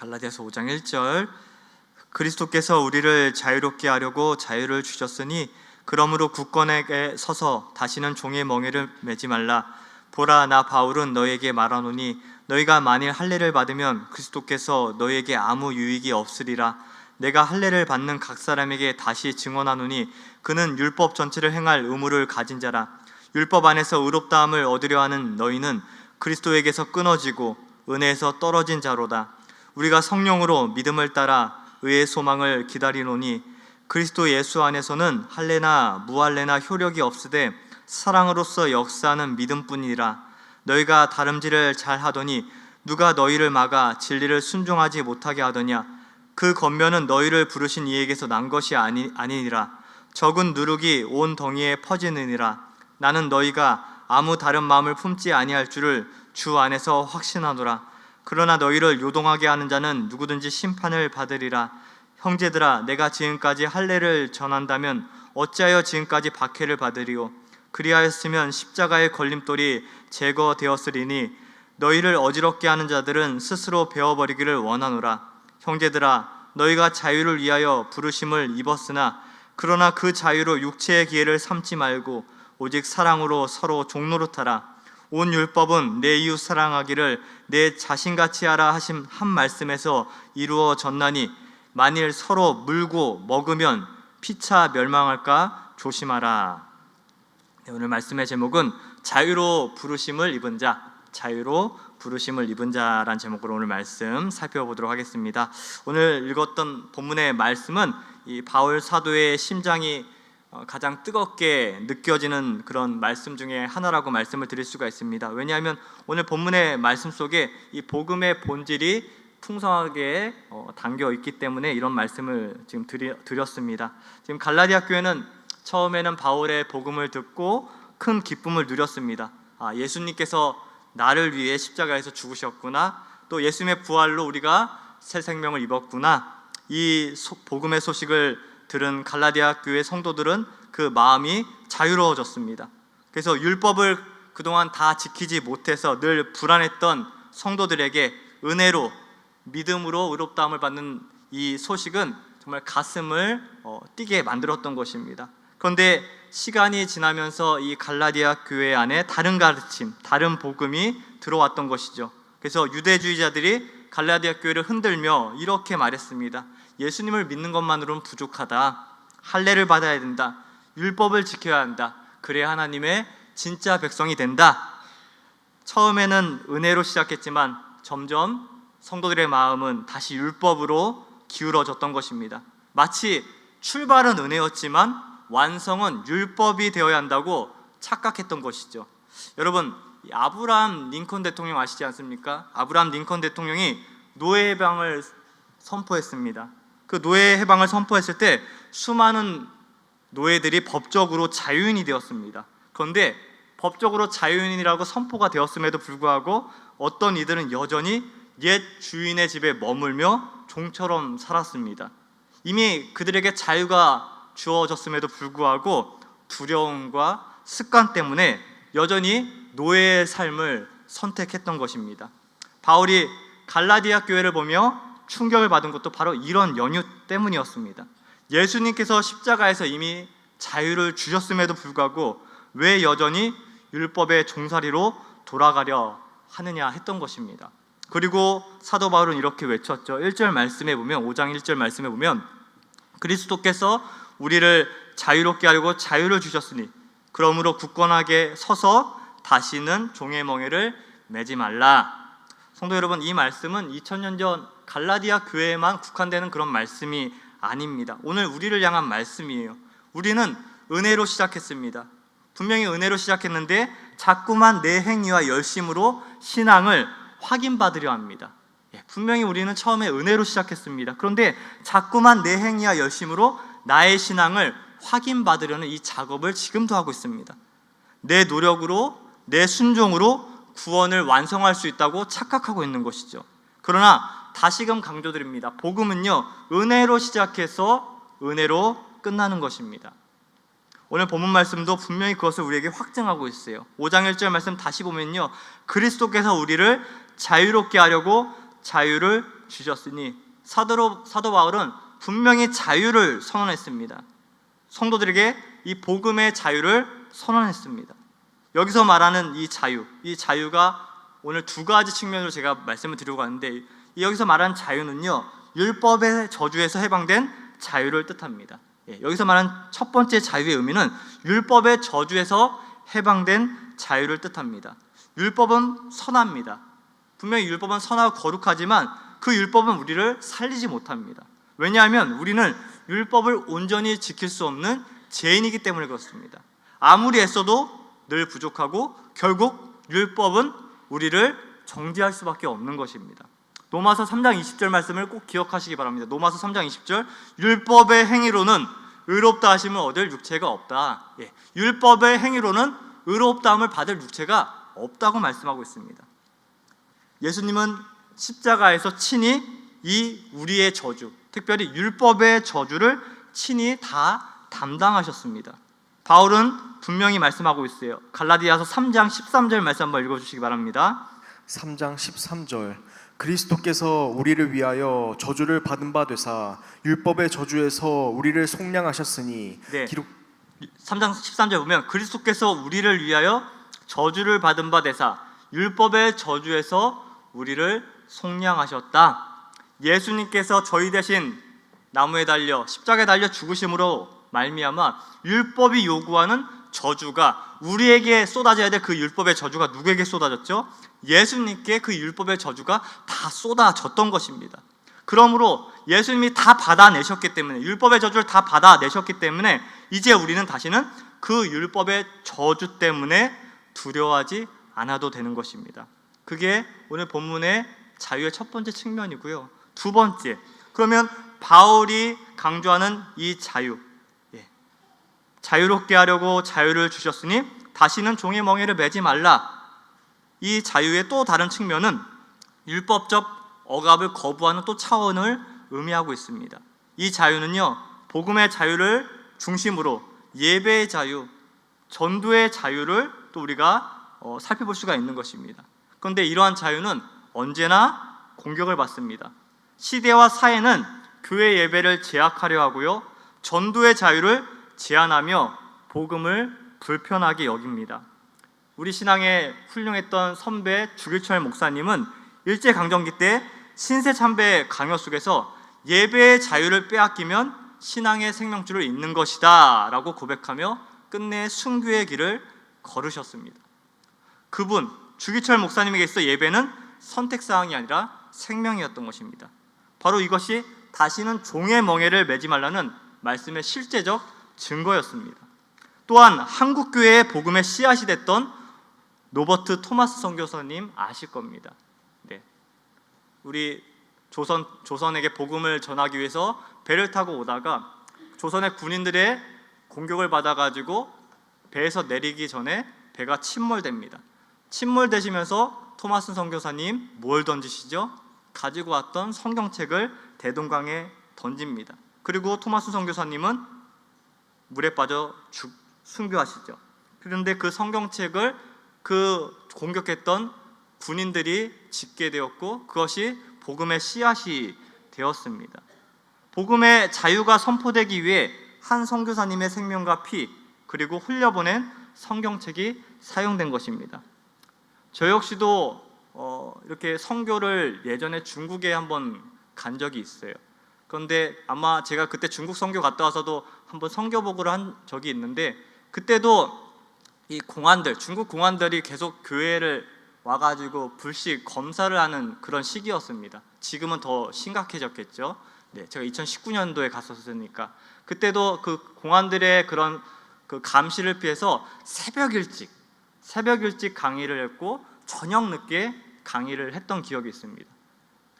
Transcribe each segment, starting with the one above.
갈라디아서 5장 1절. 그리스도께서 우리를 자유롭게 하려고 자유를 주셨으니 그러므로 굳건하게 서서 다시는 종의 멍에를 매지 말라. 보라 나 바울은 너에게 말하노니 너희가 만일 할례를 받으면 그리스도께서 너에게 아무 유익이 없으리라. 내가 할례를 받는 각 사람에게 다시 증언하노니 그는 율법 전체를 행할 의무를 가진 자라. 율법 안에서 의롭다함을 얻으려 하는 너희는 그리스도에게서 끊어지고 은혜에서 떨어진 자로다 우리가 성령으로 믿음을 따라 의의 소망을 기다리노니 그리스도 예수 안에서는 할례나 무할례나 효력이 없으되 사랑으로서 역사하는 믿음뿐이라. 너희가 다름질을 잘 하더니 누가 너희를 막아 진리를 순종하지 못하게 하더냐? 그 겉면은 너희를 부르신 이에게서 난 것이 아니, 아니니라. 적은 누룩이 온 덩이에 퍼지느니라. 나는 너희가 아무 다른 마음을 품지 아니할 줄을 주 안에서 확신하노라 그러나 너희를 요동하게 하는 자는 누구든지 심판을 받으리라. 형제들아 내가 지금까지 할례를 전한다면 어찌하여 지금까지 박해를 받으리요 그리하였으면 십자가의 걸림돌이 제거되었으리니 너희를 어지럽게 하는 자들은 스스로 베어버리기를 원하노라. 형제들아 너희가 자유를 위하여 부르심을 입었으나 그러나 그 자유로 육체의 기회를 삼지 말고 오직 사랑으로 서로 종노릇하라 온 율법은 내 이웃 사랑하기를 내 자신같이 하라 하신 한 말씀에서 이루어졌나니 만일 서로 물고 먹으면 피차 멸망할까 조심하라. 네, 오늘 말씀의 제목은 자유로 부르심을 입은 자, 자유로 부르심을 입은 자란 제목으로 오늘 말씀 살펴보도록 하겠습니다. 오늘 읽었던 본문의 말씀은 이 바울 사도의 심장이 어, 가장 뜨겁게 느껴지는 그런 말씀 중에 하나라고 말씀을 드릴 수가 있습니다. 왜냐하면 오늘 본문의 말씀 속에 이 복음의 본질이 풍성하게 어, 담겨 있기 때문에 이런 말씀을 지금 드렸습니다. 지금 갈라디아 교회는 처음에는 바울의 복음을 듣고 큰 기쁨을 누렸습니다. 아, 예수님께서 나를 위해 십자가에서 죽으셨구나. 또 예수님의 부활로 우리가 새 생명을 입었구나. 이 소- 복음의 소식을 들은 갈라디아 교회 성도들은 그 마음이 자유로워졌습니다. 그래서 율법을 그동안 다 지키지 못해서 늘 불안했던 성도들에게 은혜로 믿음으로 의롭다함을 받는 이 소식은 정말 가슴을 어, 뛰게 만들었던 것입니다. 그런데 시간이 지나면서 이 갈라디아 교회 안에 다른 가르침, 다른 복음이 들어왔던 것이죠. 그래서 유대주의자들이 갈라디아 교회를 흔들며 이렇게 말했습니다. 예수님을 믿는 것만으로는 부족하다. 할례를 받아야 된다. 율법을 지켜야 한다. 그래야 하나님의 진짜 백성이 된다. 처음에는 은혜로 시작했지만 점점 성도들의 마음은 다시 율법으로 기울어졌던 것입니다. 마치 출발은 은혜였지만 완성은 율법이 되어야 한다고 착각했던 것이죠. 여러분, 이 아브라함 링컨 대통령 아시지 않습니까? 아브라함 링컨 대통령이 노예 해방을 선포했습니다. 그 노예 해방을 선포했을 때 수많은 노예들이 법적으로 자유인이 되었습니다. 그런데 법적으로 자유인이라고 선포가 되었음에도 불구하고 어떤 이들은 여전히 옛 주인의 집에 머물며 종처럼 살았습니다. 이미 그들에게 자유가 주어졌음에도 불구하고 두려움과 습관 때문에 여전히 노예의 삶을 선택했던 것입니다. 바울이 갈라디아 교회를 보며 충격을 받은 것도 바로 이런 연유 때문이었습니다. 예수님께서 십자가에서 이미 자유를 주셨음에도 불구하고 왜 여전히 율법의 종살이로 돌아가려 하느냐 했던 것입니다. 그리고 사도 바울은 이렇게 외쳤죠. 1절 말씀에 보면 5장 1절 말씀에 보면 그리스도께서 우리를 자유롭게 하려고 자유를 주셨으니 그러므로 굳건하게 서서 다시는 종의 멍에를 매지 말라. 성도 여러분, 이 말씀은 2000년 전 갈라디아 교회에만 국한되는 그런 말씀이 아닙니다. 오늘 우리를 향한 말씀이에요. 우리는 은혜로 시작했습니다. 분명히 은혜로 시작했는데 자꾸만 내 행위와 열심으로 신앙을 확인받으려 합니다. 예, 분명히 우리는 처음에 은혜로 시작했습니다. 그런데 자꾸만 내 행위와 열심으로 나의 신앙을 확인받으려는 이 작업을 지금도 하고 있습니다. 내 노력으로 내 순종으로 구원을 완성할 수 있다고 착각하고 있는 것이죠. 그러나 다시금 강조드립니다. 복음은요 은혜로 시작해서 은혜로 끝나는 것입니다. 오늘 본문 말씀도 분명히 그것을 우리에게 확증하고 있어요. 5장 1절 말씀 다시 보면요. 그리스도께서 우리를 자유롭게 하려고 자유를 주셨으니 사도로 사도 바울은 분명히 자유를 선언했습니다. 성도들에게 이 복음의 자유를 선언했습니다. 여기서 말하는 이 자유, 이 자유가 오늘 두 가지 측면으로 제가 말씀을 드리고 가는데 이 여기서 말하는 자유는요 율법의 저주에서 해방된 자유를 뜻합니다. 예, 여기서 말하는 첫 번째 자유의 의미는 율법의 저주에서 해방된 자유를 뜻합니다. 율법은 선합니다. 분명히 율법은 선하고 거룩하지만 그 율법은 우리를 살리지 못합니다. 왜냐하면 우리는 율법을 온전히 지킬 수 없는 죄인이기 때문에 그렇습니다. 아무리 애써도 늘 부족하고 결국 율법은 우리를 정죄할 수밖에 없는 것입니다. 로마서 3장 20절 말씀을 꼭 기억하시기 바랍니다. 로마서 3장 20절 율법의 행위로는 의롭다 하심을 얻을 육체가 없다. 예, 율법의 행위로는 의롭다함을 받을 육체가 없다고 말씀하고 있습니다. 예수님은 십자가에서 친히 이 우리의 저주, 특별히 율법의 저주를 친히 다 담당하셨습니다. 바울은 분명히 말씀하고 있어요. 갈라디아서 3장 13절 말씀 한번 읽어 주시기 바랍니다. 3장 13절 그리스도께서 우리를 위하여 저주를 받은 바 되사 율법의 저주에서 우리를 속량하셨으니 네. 기록 3장 13절 보면 그리스도께서 우리를 위하여 저주를 받은 바 되사 율법의 저주에서 우리를 속량하셨다. 예수님께서 저희 대신 나무에 달려 십자가에 달려 죽으심으로 말미암아 율법이 요구하는 저주가 우리에게 쏟아져야 될 그 율법의 저주가 누구에게 쏟아졌죠? 예수님께 그 율법의 저주가 다 쏟아졌던 것입니다. 그러므로 예수님이 다 받아내셨기 때문에 율법의 저주를 다 받아내셨기 때문에 이제 우리는 다시는 그 율법의 저주 때문에 두려워하지 않아도 되는 것입니다. 그게 오늘 본문의 자유의 첫 번째 측면이고요. 두 번째, 그러면 바울이 강조하는 이 자유, 예. 자유롭게 하려고 자유를 주셨으니 다시는 종의 멍에를 매지 말라. 이 자유의 또 다른 측면은 율법적 억압을 거부하는 또 차원을 의미하고 있습니다. 이 자유는요, 복음의 자유를 중심으로 예배의 자유, 전도의 자유를 또 우리가 어, 살펴볼 수가 있는 것입니다. 그런데 이러한 자유는 언제나 공격을 받습니다. 시대와 사회는 교회 예배를 제약하려 하고요, 전도의 자유를 제한하며 복음을 불편하게 여깁니다. 우리 신앙에 훌륭했던 선배 주길철 목사님은 일제 강점기 때 신세 참배 강요 속에서 예배의 자유를 빼앗기면 신앙의 생명줄을 잇는 것이다라고 고백하며 끝내 순교의 길을 걸으셨습니다. 그분 주기철 목사님에게 있어 예배는 선택 사항이 아니라 생명이었던 것입니다. 바로 이것이 다시는 종의 멍에를 매지 말라는 말씀의 실제적 증거였습니다. 또한 한국 교회의 복음의 씨앗이 됐던 노버트 토마스 선교사님 아실 겁니다. 네. 우리 조선 조선에게 복음을 전하기 위해서 배를 타고 오다가 조선의 군인들의 공격을 받아 가지고 배에서 내리기 전에 배가 침몰됩니다. 침몰되시면서 토마스 선교사님 뭘 던지시죠? 가지고 왔던 성경책을 대동강에 던집니다. 그리고 토마스 선교사님은 물에 빠져 죽, 순교하시죠. 그런데 그 성경책을 그 공격했던 군인들이 짓게 되었고 그것이 복음의 씨앗이 되었습니다. 복음의 자유가 선포되기 위해 한 선교사님의 생명과 피 그리고 흘려보낸 성경책이 사용된 것입니다. 저 역시도 어, 이렇게 선교를 예전에 중국에 한번 간 적이 있어요. 그런데 아마 제가 그때 중국 선교 갔다 와서도 한번 선교 보고를 한 적이 있는데 그때도 이 공안들 중국 공안들이 계속 교회를 와가지고 불식 검사를 하는 그런 시기였습니다. 지금은 더 심각해졌겠죠. 네, 제가 2019년도에 갔었으니까 그때도 그 공안들의 그런 그 감시를 피해서 새벽 일찍 새벽 일찍 강의를 했고 저녁 늦게 강의를 했던 기억이 있습니다.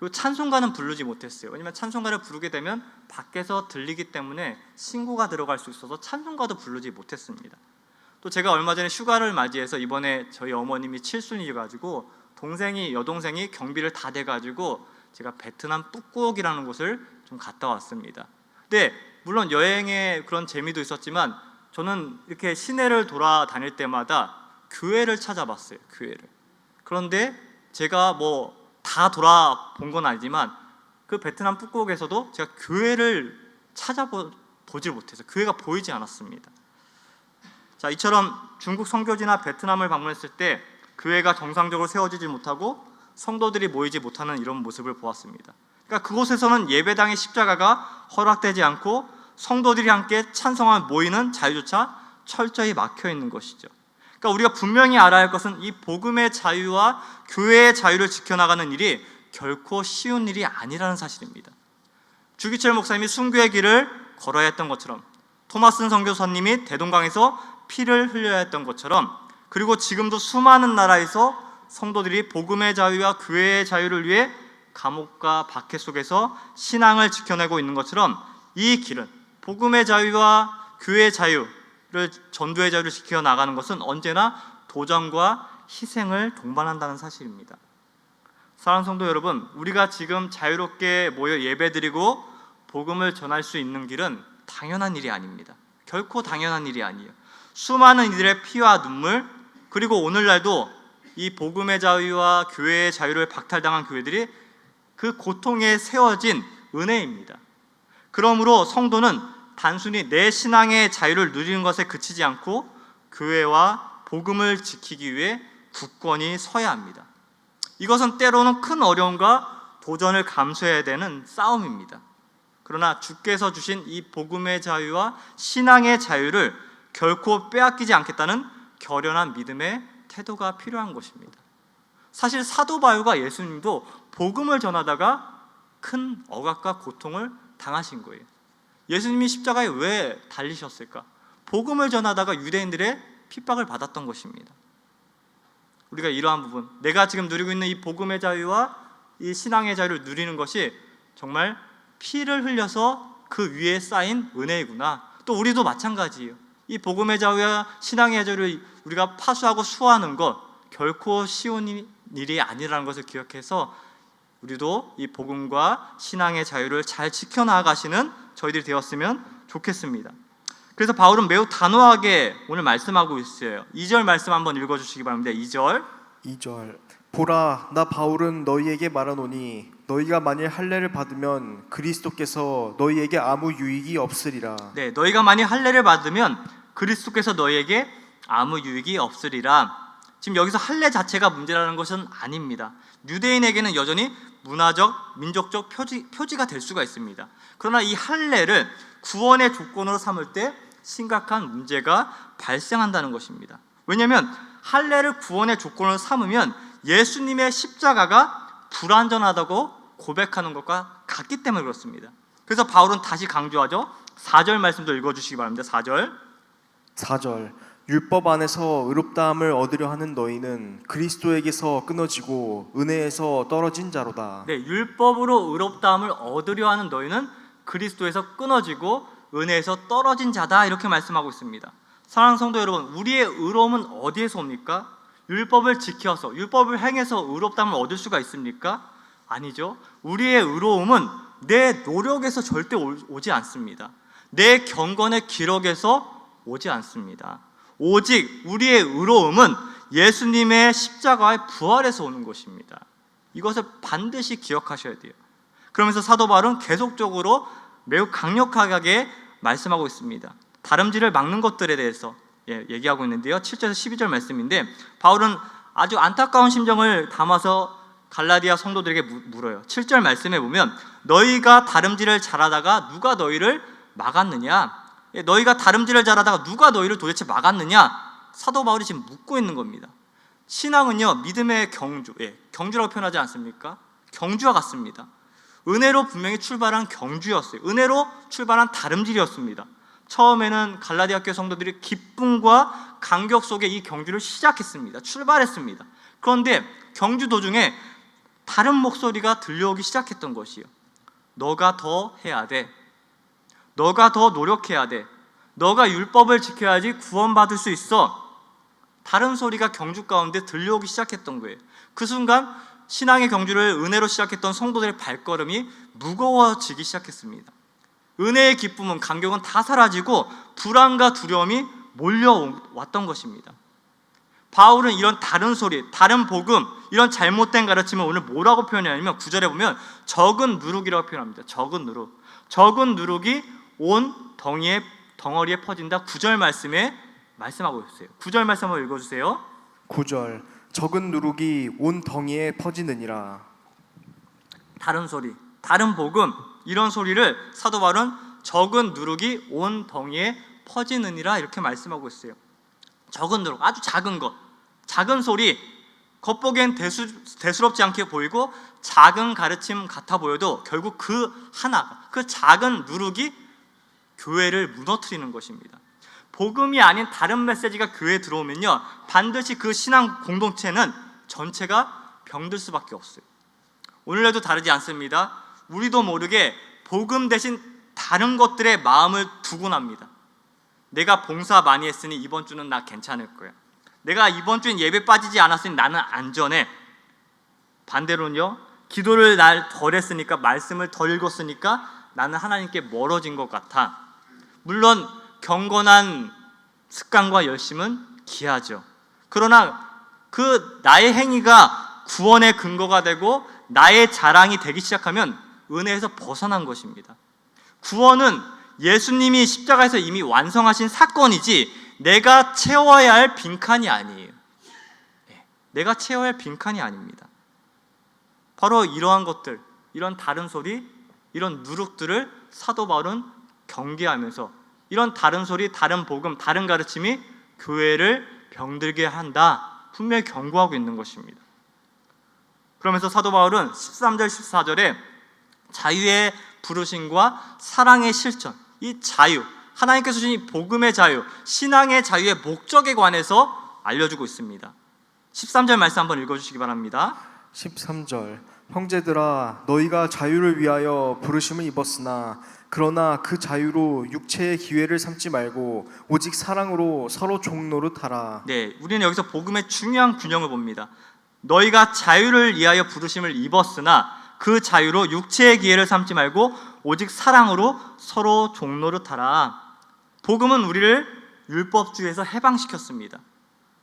그리고 찬송가는 부르지 못했어요. 왜냐면 찬송가를 부르게 되면 밖에서 들리기 때문에 신고가 들어갈 수 있어서 찬송가도 부르지 못했습니다. 또 제가 얼마 전에 휴가를 맞이해서 이번에 저희 어머님이 칠순이셔 가지고 동생이 여동생이 경비를 다 돼 가지고 제가 베트남 뿌꾸옥이라는 곳을 좀 갔다 왔습니다. 근데 물론 여행의 그런 재미도 있었지만 저는 이렇게 시내를 돌아다닐 때마다 교회를 찾아봤어요. 교회를. 그런데 제가 뭐 다 돌아본 건 아니지만 그 베트남 푸꾸옥에서도 제가 교회를 찾아보질 못해서 교회가 보이지 않았습니다. 자, 이처럼 중국 선교지나 베트남을 방문했을 때 교회가 정상적으로 세워지지 못하고 성도들이 모이지 못하는 이런 모습을 보았습니다. 그러니까 그곳에서는 예배당의 십자가가 허락되지 않고 성도들이 함께 찬성하며 모이는 자유조차 철저히 막혀 있는 것이죠. 그러니까 우리가 분명히 알아야 할 것은 이 복음의 자유와 교회의 자유를 지켜나가는 일이 결코 쉬운 일이 아니라는 사실입니다. 주기철 목사님이 순교의 길을 걸어야 했던 것처럼 토마슨 선교사님이 대동강에서 피를 흘려야 했던 것처럼 그리고 지금도 수많은 나라에서 성도들이 복음의 자유와 교회의 자유를 위해 감옥과 박해 속에서 신앙을 지켜내고 있는 것처럼 이 길은 복음의 자유와 교회의 자유를 전도의 자유를 지켜 나가는 것은 언제나 도전과 희생을 동반한다는 사실입니다. 사랑하는 성도 여러분, 우리가 지금 자유롭게 모여 예배드리고 복음을 전할 수 있는 길은 당연한 일이 아닙니다. 결코 당연한 일이 아니에요. 수많은 이들의 피와 눈물 그리고 오늘날도 이 복음의 자유와 교회의 자유를 박탈당한 교회들이 그 고통에 세워진 은혜입니다. 그러므로 성도는 단순히 내 신앙의 자유를 누리는 것에 그치지 않고 교회와 복음을 지키기 위해 굳건히 서야 합니다. 이것은 때로는 큰 어려움과 도전을 감수해야 되는 싸움입니다. 그러나 주께서 주신 이 복음의 자유와 신앙의 자유를 결코 빼앗기지 않겠다는 결연한 믿음의 태도가 필요한 것입니다. 사실 사도 바울과 예수님도 복음을 전하다가 큰 억압과 고통을 당하신 거예요. 예수님이 십자가에 왜 달리셨을까? 복음을 전하다가 유대인들의 핍박을 받았던 것입니다. 우리가 이러한 부분, 내가 지금 누리고 있는 이 복음의 자유와 이 신앙의 자유를 누리는 것이 정말 피를 흘려서 그 위에 쌓인 은혜이구나. 또 우리도 마찬가지예요. 이 복음의 자유와 신앙의 자유를 우리가 파수하고 수호하는 것 결코 쉬운 일이 아니라는 것을 기억해서 우리도 이 복음과 신앙의 자유를 잘 지켜 나가시는 저희들이 되었으면 좋겠습니다. 그래서 바울은 매우 단호하게 오늘 말씀하고 있어요. 2절 말씀 한번 읽어 주시기 바랍니다. 2절. 2절 보라 나 바울은 너희에게 말하노니 너희가 만일 할례를 받으면 그리스도께서 너희에게 아무 유익이 없으리라 네, 너희가 만일 할례를 받으면 그리스도께서 너희에게 아무 유익이 없으리라. 지금 여기서 할례 자체가 문제라는 것은 아닙니다. 유대인에게는 여전히 문화적, 민족적 표지, 표지가 될 수가 있습니다. 그러나 이 할례를 구원의 조건으로 삼을 때 심각한 문제가 발생한다는 것입니다. 왜냐하면 할례를 구원의 조건으로 삼으면 예수님의 십자가가 불완전하다고 고백하는 것과 같기 때문에 그렇습니다. 그래서 바울은 다시 강조하죠. 4절 말씀도 읽어 주시기 바랍니다. 4절. 4절 율법 안에서 의롭다함을 얻으려 하는 너희는 그리스도에게서 끊어지고 은혜에서 떨어진 자로다 네, 율법으로 의롭다함을 얻으려 하는 너희는 그리스도에서 끊어지고 은혜에서 떨어진 자다 이렇게 말씀하고 있습니다. 사랑하는 성도 여러분, 우리의 의로움은 어디에서 옵니까? 율법을 지켜서 율법을 행해서 의롭다함을 얻을 수가 있습니까? 아니죠. 우리의 의로움은 내 노력에서 절대 오- 오지 않습니다. 내 경건의 기록에서 오지 않습니다. 오직 우리의 의로움은 예수님의 십자가의 부활에서 오는 것입니다. 이것을 반드시 기억하셔야 돼요. 그러면서 사도 바울은 계속적으로 매우 강력하게 말씀하고 있습니다. 다름질을 막는 것들에 대해서 예, 얘기하고 있는데요. 7절에서 12절 말씀인데 바울은 아주 안타까운 심정을 담아서 갈라디아 성도들에게 무- 물어요. 7절 말씀에 보면 너희가 다름질을 잘하다가 누가 너희를 막았느냐? 예, 너희가 다름질을 잘하다가 누가 너희를 도대체 막았느냐? 사도 바울이 지금 묻고 있는 겁니다. 신앙은요 믿음의 경주, 예, 경주라고 표현하지 않습니까? 경주와 같습니다. 은혜로 분명히 출발한 경주였어요. 은혜로 출발한 다름질이었습니다. 처음에는 갈라디아 교 성도들이 기쁨과 감격 속에 이 경주를 시작했습니다. 출발했습니다. 그런데 경주 도중에 다른 목소리가 들려오기 시작했던 것이요. 너가 더 해야 돼. 너가 더 노력해야 돼. 너가 율법을 지켜야지 구원받을 수 있어. 다른 소리가 경주 가운데 들려오기 시작했던 거예요. 그 순간 신앙의 경주를 은혜로 시작했던 성도들의 발걸음이 무거워지기 시작했습니다. 은혜의 기쁨은 감격은 다 사라지고 불안과 두려움이 몰려왔던 것입니다. 바울은 이런 다른 소리, 다른 복음, 이런 잘못된 가르침을 오늘 뭐라고 표현하냐면 구절에 보면 적은 누룩이라고 표현합니다. 적은 누룩. 적은 누룩이 온 덩이에 덩어리에 퍼진다. 구절 말씀에 말씀하고 있어요. 구절 말씀 한번 읽어 주세요. 9절 적은 누룩이 온 덩이에 퍼지느니라 다른 소리, 다른 복음 이런 소리를 사도 바울은 적은 누룩이 온 덩이에 퍼지느니라 이렇게 말씀하고 있어요. 적은 누룩, 아주 작은 것, 작은 소리, 겉보기엔 대수, 대수롭지 않게 보이고 작은 가르침 같아 보여도 결국 그 하나, 그 작은 누룩이 교회를 무너뜨리는 것입니다. 복음이 아닌 다른 메시지가 교회에 들어오면요 반드시 그 신앙 공동체는 전체가 병들 수밖에 없어요. 오늘날도 다르지 않습니다. 우리도 모르게 복음 대신 다른 것들에 마음을 두곤 합니다. 내가 봉사 많이 했으니 이번 주는 나 괜찮을 거야. 내가 이번 주엔 예배 빠지지 않았으니 나는 안전해. 반대로는요, 기도를 날 덜 했으니까 말씀을 덜 읽었으니까 나는 하나님께 멀어진 것 같아. 물론 경건한 습관과 열심은 귀하죠. 그러나 그 나의 행위가 구원의 근거가 되고 나의 자랑이 되기 시작하면 은혜에서 벗어난 것입니다. 구원은 예수님이 십자가에서 이미 완성하신 사건이지 내가 채워야 할 빈칸이 아니에요. 예, 내가 채워야 할 빈칸이 아닙니다. 바로 이러한 것들, 이런 다른 소리, 이런 누룩들을 사도 바울은 경계하면서 이런 다른 소리, 다른 복음, 다른 가르침이 교회를 병들게 한다. 분명히 경고하고 있는 것입니다. 그러면서 사도 바울은 13절 14절에 자유의 부르심과 사랑의 실천, 이 자유, 하나님께서 주신 이 복음의 자유, 신앙의 자유의 목적에 관해서 알려주고 있습니다. 13절 말씀 한번 읽어주시기 바랍니다. 13절 형제들아 너희가 자유를 위하여 부르심을 입었으나 그러나 그 자유로 육체의 기회를 삼지 말고 오직 사랑으로 서로 종노릇 하라 네, 우리는 여기서 복음의 중요한 균형을 봅니다. 너희가 자유를 위하여 부르심을 입었으나 그 자유로 육체의 기회를 삼지 말고 오직 사랑으로 서로 종노릇하라. 복음은 우리를 율법주의에서 해방시켰습니다.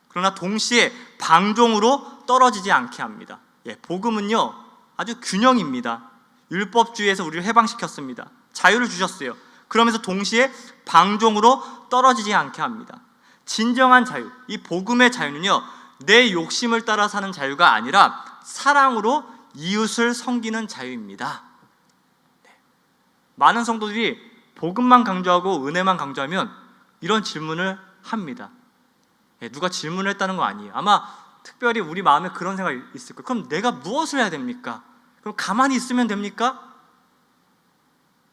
그러나 동시에 방종으로 떨어지지 않게 합니다. 예, 복음은요 아주 균형입니다. 율법주의에서 우리를 해방시켰습니다. 자유를 주셨어요. 그러면서 동시에 방종으로 떨어지지 않게 합니다. 진정한 자유, 이 복음의 자유는요 내 욕심을 따라 사는 자유가 아니라 사랑으로 이웃을 섬기는 자유입니다. 네. 많은 성도들이 복음만 강조하고 은혜만 강조하면 이런 질문을 합니다. 예, 누가 질문을 했다는 거 아니에요. 아마 특별히 우리 마음에 그런 생각이 있을 거예요. 그럼 내가 무엇을 해야 됩니까? 그럼 가만히 있으면 됩니까?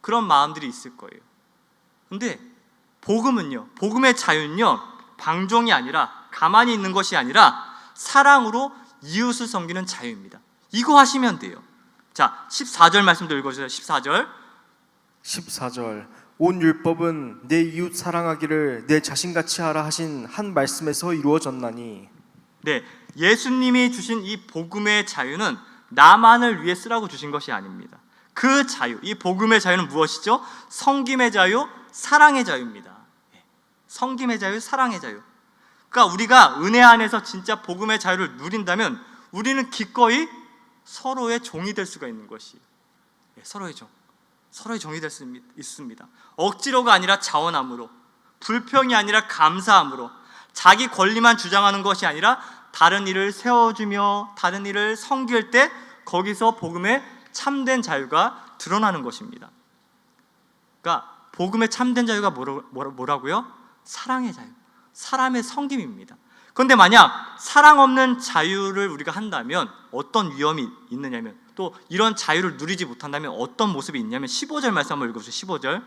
그런 마음들이 있을 거예요. 근데 복음은요, 복음의 자유는요, 방종이 아니라 가만히 있는 것이 아니라 사랑으로 이웃을 섬기는 자유입니다. 이거 하시면 돼요. 자, 14절 말씀도 읽어주세요. 14절. 14절 온 율법은 내 이웃 사랑하기를 내 자신같이 하라 하신 한 말씀에서 이루어졌나니 네, 예수님이 주신 이 복음의 자유는 나만을 위해 쓰라고 주신 것이 아닙니다. 그 자유, 이 복음의 자유는 무엇이죠? 성김의 자유, 사랑의 자유입니다. 예, 성김의 자유, 사랑의 자유. 그러니까 우리가 은혜 안에서 진짜 복음의 자유를 누린다면 우리는 기꺼이 서로의 종이 될 수가 있는 것이 예, 서로의 종, 서로의 종이 될 수 있습니다. 억지로가 아니라 자원함으로, 불평이 아니라 감사함으로, 자기 권리만 주장하는 것이 아니라 다른 일을 세워주며 다른 일을 섬길 때 거기서 복음의 참된 자유가 드러나는 것입니다. 그러니까 복음의 참된 자유가 뭐라- 뭐라- 뭐라고요? 사랑의 자유, 사람의 섬김입니다. 그런데 만약 사랑 없는 자유를 우리가 한다면 어떤 위험이 있느냐면 또 이런 자유를 누리지 못한다면 어떤 모습이 있냐면 15절 말씀 한번 읽어주세요. 15절.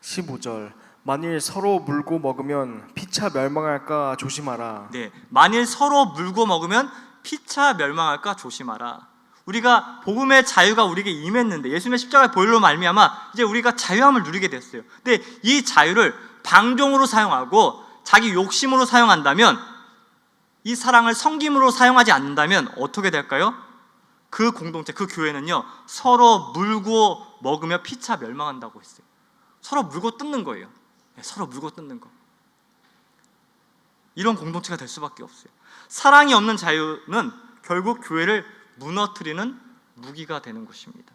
15절 만일 서로 물고 먹으면 피차 멸망할까 조심하라 네, 만일 서로 물고 먹으면 피차 멸망할까 조심하라. 우리가 복음의 자유가 우리에게 임했는데 예수님의 십자가의 보혈로 말미암아 이제 우리가 자유함을 누리게 됐어요. 근데 이 자유를 방종으로 사용하고 자기 욕심으로 사용한다면 이 사랑을 성김으로 사용하지 않는다면 어떻게 될까요? 그 공동체, 그 교회는요 서로 물고 먹으며 피차 멸망한다고 했어요. 서로 물고 뜯는 거예요. 네, 서로 물고 뜯는 거. 이런 공동체가 될 수밖에 없어요. 사랑이 없는 자유는 결국 교회를 무너뜨리는 무기가 되는 것입니다.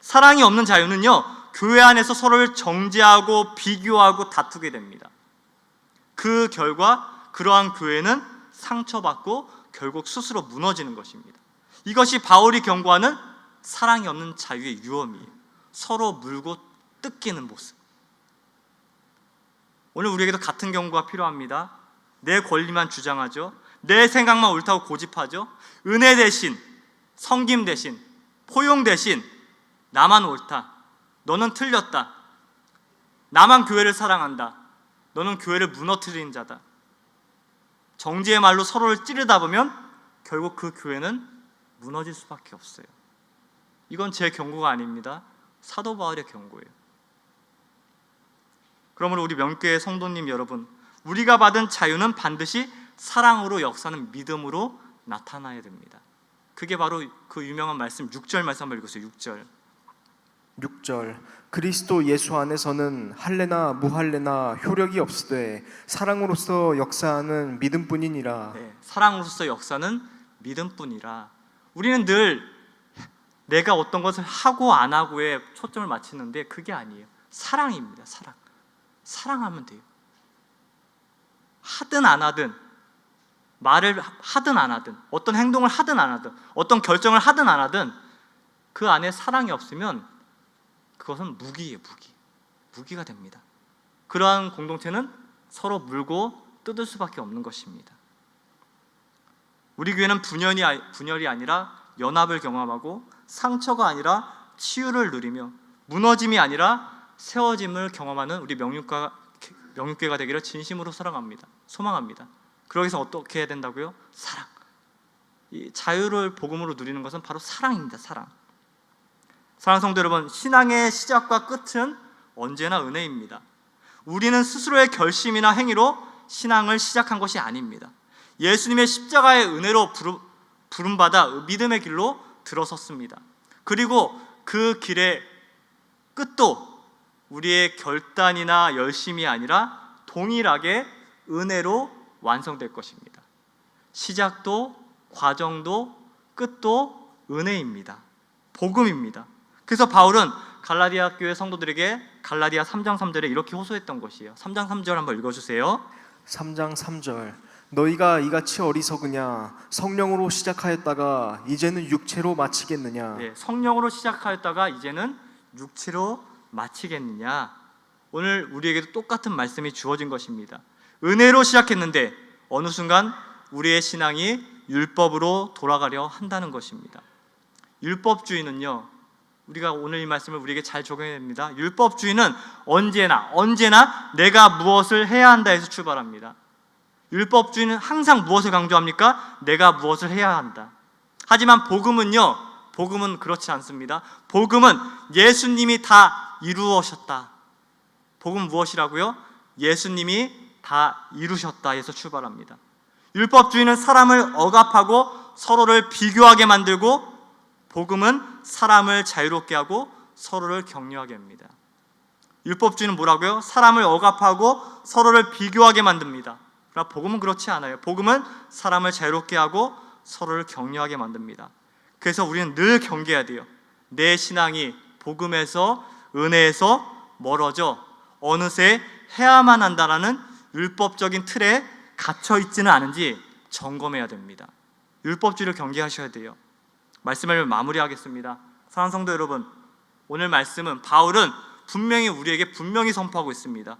사랑이 없는 자유는요, 교회 안에서 서로를 정죄하고 비교하고 다투게 됩니다. 그 결과 그러한 교회는 상처받고 결국 스스로 무너지는 것입니다. 이것이 바울이 경고하는 사랑이 없는 자유의 유언이에요. 서로 물고 뜯기는 모습. 오늘 우리에게도 같은 경고가 필요합니다. 내 권리만 주장하죠. 내 생각만 옳다고 고집하죠. 은혜 대신, 성김 대신, 포용 대신 나만 옳다. 너는 틀렸다. 나만 교회를 사랑한다. 너는 교회를 무너뜨리는 자다. 정지의 말로 서로를 찌르다 보면 결국 그 교회는 무너질 수밖에 없어요. 이건 제 경고가 아닙니다. 사도 바울의 경고예요. 그러므로 우리 명교회 성도님 여러분, 우리가 받은 자유는 반드시 사랑으로 역사는 믿음으로 나타나야 됩니다. 그게 바로 그 유명한 말씀 6절 말씀 한번 읽으세요. 6절. 6절 그리스도 예수 안에서는 할례나 무할례나 효력이 없으되 사랑으로서 역사하는 믿음뿐이니라. 네, 사랑으로서 역사는 믿음뿐이라. 우리는 늘 내가 어떤 것을 하고 안 하고에 초점을 맞추는데 그게 아니에요. 사랑입니다. 사랑. 사랑하면 돼요. 하든 안 하든 말을 하든 안 하든 어떤 행동을 하든 안 하든 어떤 결정을 하든 안 하든 그 안에 사랑이 없으면 그것은 무기예요, 무기. 무기가 됩니다. 그러한 공동체는 서로 물고 뜯을 수밖에 없는 것입니다. 우리 교회는 분열이, 아- 분열이 아니라 연합을 경험하고 상처가 아니라 치유를 누리며 무너짐이 아니라 세워짐을 경험하는 우리 명육가, 명육교회가 되기를 진심으로 사랑합니다. 소망합니다. 그러기 위해서 어떻게 해야 된다고요? 사랑. 이 자유를 복음으로 누리는 것은 바로 사랑입니다. 사랑. 사랑 성도 여러분, 신앙의 시작과 끝은 언제나 은혜입니다. 우리는 스스로의 결심이나 행위로 신앙을 시작한 것이 아닙니다. 예수님의 십자가의 은혜로 부름- 부름받아 믿음의 길로 들어섰습니다. 그리고 그 길의 끝도 우리의 결단이나 열심이 아니라 동일하게 은혜로 완성될 것입니다. 시작도 과정도 끝도 은혜입니다. 복음입니다. 그래서 바울은 갈라디아 교회 성도들에게 갈라디아 3장 3절에 이렇게 호소했던 것이에요. 3장 3절 한번 읽어 주세요. 3장 3절 너희가 이같이 어리석으냐 성령으로 시작하였다가 이제는 육체로 마치겠느냐 네, 성령으로 시작하였다가 이제는 육체로 마치겠느냐. 오늘 우리에게도 똑같은 말씀이 주어진 것입니다. 은혜로 시작했는데 어느 순간 우리의 신앙이 율법으로 돌아가려 한다는 것입니다. 율법주의는요. 우리가 오늘 이 말씀을 우리에게 잘 적용해야 됩니다. 율법주의는 언제나 언제나 내가 무엇을 해야 한다 해서 출발합니다. 율법주의는 항상 무엇을 강조합니까? 내가 무엇을 해야 한다. 하지만 복음은요. 복음은 그렇지 않습니다. 복음은 예수님이 다 이루어셨다. 복음 무엇이라고요? 예수님이 다 이루셨다 해서 출발합니다. 율법주의는 사람을 억압하고 서로를 비교하게 만들고 복음은 사람을 자유롭게 하고 서로를 격려하게 합니다. 율법주의는 뭐라고요? 사람을 억압하고 서로를 비교하게 만듭니다. 그러나 복음은 그렇지 않아요. 복음은 사람을 자유롭게 하고 서로를 격려하게 만듭니다. 그래서 우리는 늘 경계해야 돼요. 내 신앙이 복음에서 은혜에서 멀어져 어느새 해야만 한다라는 율법적인 틀에 갇혀 있지는 않은지 점검해야 됩니다. 율법주의를 경계하셔야 돼요. 말씀을 마무리하겠습니다. 사랑 성도 여러분, 오늘 말씀은 바울은 분명히 우리에게 분명히 선포하고 있습니다.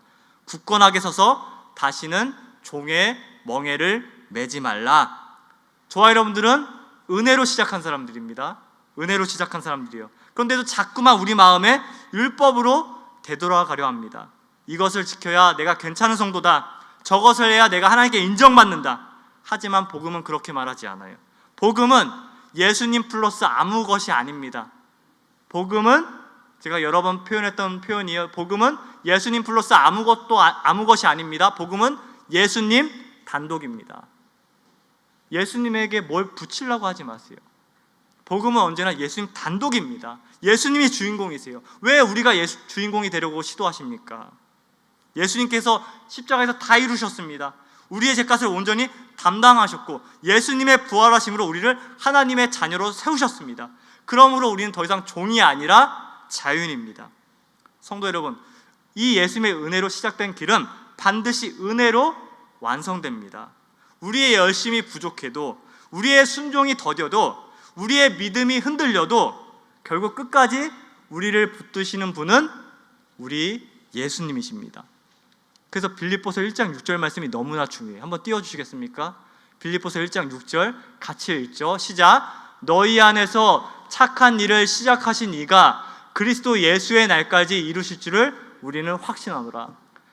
굳건하게 서서 다시는 종의 멍에를 매지 말라. 저와 여러분들은 은혜로 시작한 사람들입니다. 은혜로 시작한 사람들이요. 그런데도 자꾸만 우리 마음에 율법으로 되돌아가려 합니다. 이것을 지켜야 내가 괜찮은 성도다. 저것을 해야 내가 하나님께 인정받는다. 하지만 복음은 그렇게 말하지 않아요. 복음은 예수님 플러스 아무 것이 아닙니다. 복음은 제가 여러 번 표현했던 표현이에요. 복음은 예수님 플러스 아무것도 아- 아무 것이 아닙니다. 복음은 예수님 단독입니다. 예수님에게 뭘 붙이려고 하지 마세요. 복음은 언제나 예수님 단독입니다. 예수님이 주인공이세요. 왜 우리가 예수, 주인공이 되려고 시도하십니까? 예수님께서 십자가에서 다 이루셨습니다. 우리의 죄값을 온전히 담당하셨고 예수님의 부활하심으로 우리를 하나님의 자녀로 세우셨습니다. 그러므로 우리는 더 이상 종이 아니라 자유인입니다. 성도 여러분, 이 예수님의 은혜로 시작된 길은 반드시 은혜로 완성됩니다. 우리의 열심이 부족해도 우리의 순종이 더뎌도 우리의 믿음이 흔들려도 결국 끝까지 우리를 붙드시는 분은 우리 예수님이십니다. 그래서 빌립보서 1장 6절 말씀이 너무나 중요해요. 한번 띄워 주시겠습니까? 빌립보서 1장 6절 같이 읽죠. 시작. 너희 안에서 착한 일을 시작하신 이가 그리스도 예수의 날까지 이루실 줄을 우리는 확신하노라.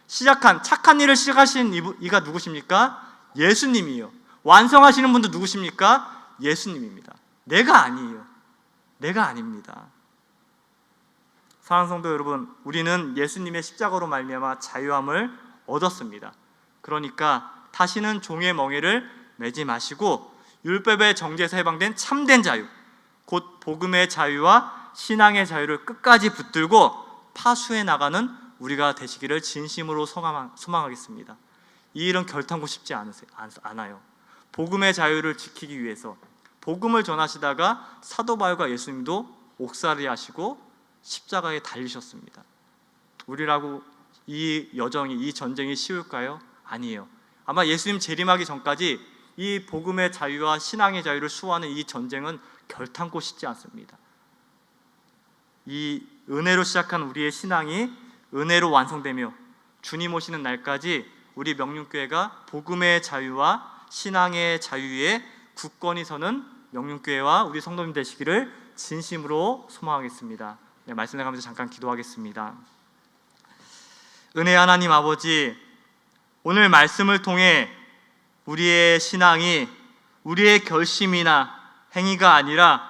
시작한 착한 일을 시작하신 이가 누구십니까? 예수님이요. 완성하시는 분도 누구십니까? 예수님입니다. 내가 아니에요. 내가 아닙니다. 사랑하는 성도 여러분, 우리는 예수님의 십자가로 말미암아 자유함을 얻었습니다. 그러니까 다시는 종의 멍에를 매지 마시고 율법의 정죄에서 해방된 참된 자유, 곧 복음의 자유와 신앙의 자유를 끝까지 붙들고 파수해 나가는 우리가 되시기를 진심으로 소망하- 소망하겠습니다. 이 일은 결탄고 않- 않아요. 복음의 자유를 지키기 위해서 복음을 전하시다가 사도 바울과 예수님도 옥살이 하시고 십자가에 달리셨습니다. 우리라고 이 여정이 이 전쟁이 쉬울까요? 아니에요. 아마 예수님 재림하기 전까지 이 복음의 자유와 신앙의 자유를 수호하는 이 전쟁은 결탄코 쉽지 않습니다. 이 은혜로 시작한 우리의 신앙이 은혜로 완성되며 주님 오시는 날까지 우리 명륜교회가 복음의 자유와 신앙의 자유에 굳건히 서는 명륜교회와 우리 성도님 되시기를 진심으로 소망하겠습니다. 네, 말씀을 가면서 잠깐 기도하겠습니다. 은혜 하나님 아버지, 오늘 말씀을 통해 우리의 신앙이 우리의 결심이나 행위가 아니라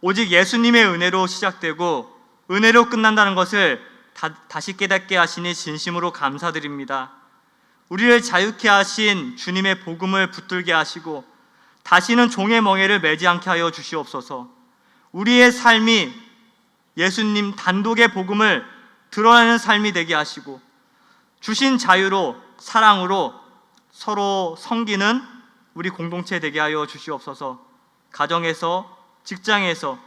오직 예수님의 은혜로 시작되고 은혜로 끝난다는 것을 다, 시 깨닫게 하시니 진심으로 감사드립니다. 우리를 자유케 하신 주님의 복음을 붙들게 하시고 다시는 종의 멍에를 매지 않게 하여 주시옵소서. 우리의 삶이 예수님 단독의 복음을 드러내는 삶이 되게 하시고 주신 자유로 사랑으로 서로 섬기는 우리 공동체 되게 하여 주시옵소서. 가정에서 직장에서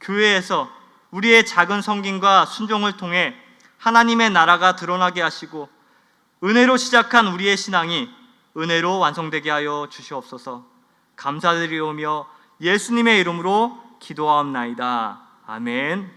교회에서 우리의 작은 섬김과 순종을 통해 하나님의 나라가 드러나게 하시고 은혜로 시작한 우리의 신앙이 은혜로 완성되게 하여 주시옵소서. 감사드리오며 예수님의 이름으로 기도하옵나이다. 아멘.